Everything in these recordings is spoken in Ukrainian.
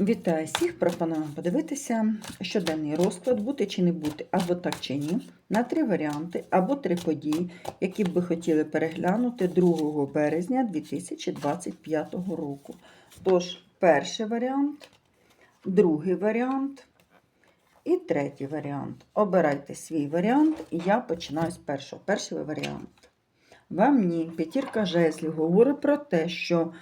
Вітаю всіх! Пропоную подивитися щоденний розклад, бути чи не бути, або так чи ні, на три варіанти, або три події, які б ви хотіли переглянути 2 березня 2025 року. Тож, перший варіант, другий варіант і третій варіант. Обирайте свій варіант, і я починаю з першого. Перший варіант. Вам ні, п'ятірка жезлів говорить про те, що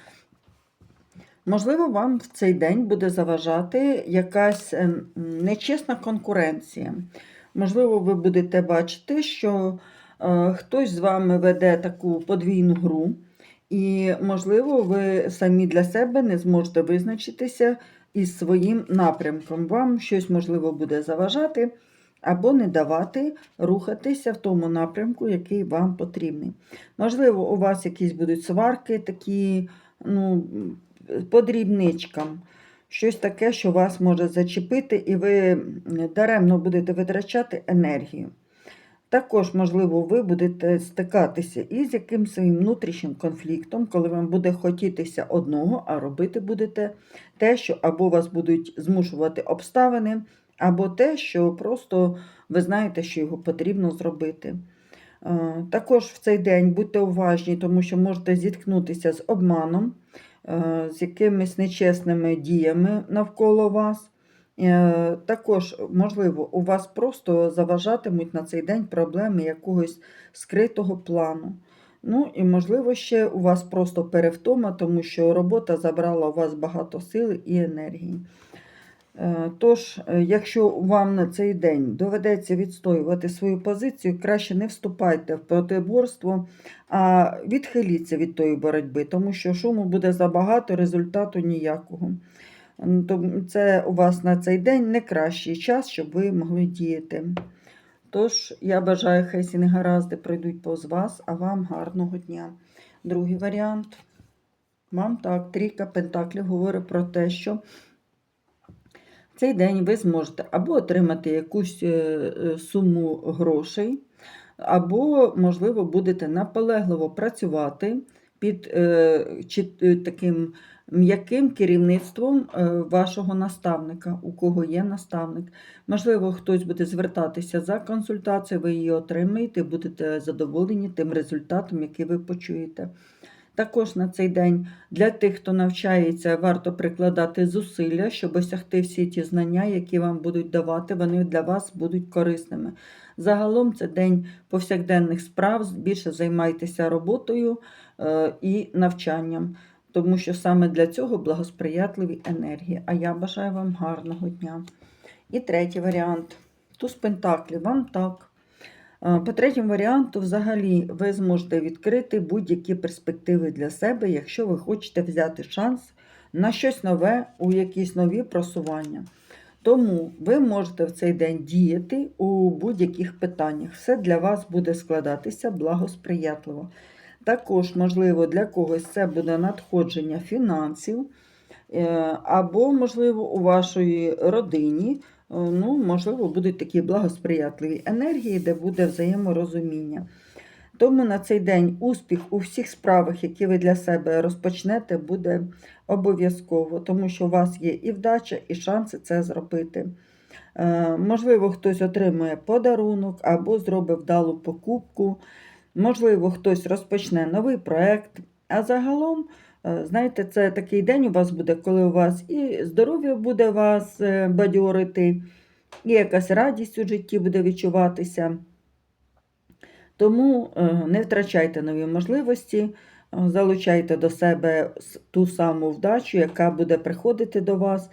Можливо, вам в цей день буде заважати якась ем, нечесна конкуренція. Можливо, ви будете бачити, що е, хтось з вами веде таку подвійну гру, і, можливо, ви самі для себе не зможете визначитися із своїм напрямком. Вам щось, можливо, буде заважати або не давати рухатися в тому напрямку, який вам потрібний. Можливо, у вас якісь будуть сварки, такі, ну, по дрібничкам. Щось таке, що вас може зачепити, і ви даремно будете витрачати енергію. Також, можливо, ви будете стикатися із якимось внутрішнім конфліктом, коли вам буде хотітися одного, а робити будете те, що або вас будуть змушувати обставини, або те, що просто ви знаєте, що його потрібно зробити. Е, Також в цей день будьте уважні, тому що можете зіткнутися з обманом. Е, з якимись нечесними діями навколо вас. Е, також, можливо, у вас просто заважатимуть на цей день проблеми якогось скритого плану. Ну і, можливо, ще у вас просто перевтома, тому що робота забрала у вас багато сили і енергії. Е, Тож, е, якщо вам на цей день доведеться відстоювати свою позицію, краще не вступайте в протиборство, а відхиліться від тої боротьби, тому що шуму буде забагато, результату ніякого. Це у вас на цей день не кращий час, щоб ви могли діяти. Тож, я бажаю, хай всі негаразди пройдуть повз вас, а вам гарного дня. Другий варіант. Вам так, трійка пентаклів говорить про те, що цей день ви зможете або отримати якусь е, е, суму грошей, або, можливо, будете наполегливо працювати під е, таким м'яким керівництвом вашого наставника, у кого є наставник. Можливо, хтось буде звертатися за консультацією, ви її отримаєте, будете задоволені тим результатом, який ви почуєте. Також на цей день для тих, хто навчається, варто прикладати зусилля, щоб осягти всі ті знання, які вам будуть давати, вони для вас будуть корисними. Загалом це день повсякденних справ, більше займайтеся роботою е, і навчанням, тому що саме для цього благосприятливі енергії. А я бажаю вам гарного дня. І третій варіант. Туз Пентаклів, вам так. Е, По третьому варіанту, взагалі, ви зможете відкрити будь-які перспективи для себе, якщо ви хочете взяти шанс на щось нове, у якісь нові просування. Тому ви можете в цей день діяти у будь-яких питаннях. Все для вас буде складатися благосприятливо. Також, можливо, для когось це буде надходження фінансів, е, або, можливо, у вашій родині ну, можливо, будуть такі благосприятливі енергії, де буде взаєморозуміння. Тому на цей день успіх у всіх справах, які ви для себе розпочнете, буде обов'язково, тому що у вас є і вдача, і шанси це зробити. Е, можливо, хтось отримує подарунок або зробить вдалу покупку. Можливо, хтось розпочне новий проєкт. А загалом, е, знаєте, це такий день у вас буде, коли у вас і здоров'я буде вас е, бадьорити, і якась радість у житті буде відчуватися. Тому е, не втрачайте нові можливості, е, залучайте до себе ту саму вдачу, яка буде приходити до вас,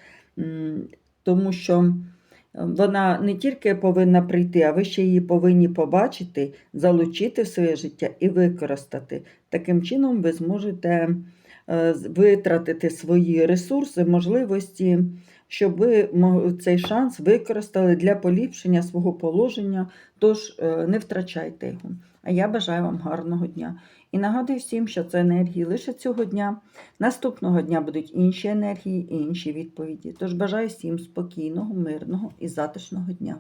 тому що е, вона не тільки повинна прийти, а ви ще її повинні побачити, залучити в своє життя і використати. Таким чином, ви зможете е, витратити свої ресурси, можливості, щоб ви цей шанс використали для поліпшення свого положення. Тож е, не втрачайте його. А я бажаю вам гарного дня. І нагадую всім, що це енергії лише цього дня. Наступного дня будуть інші енергії і інші відповіді. Тож бажаю всім спокійного, мирного і затишного дня.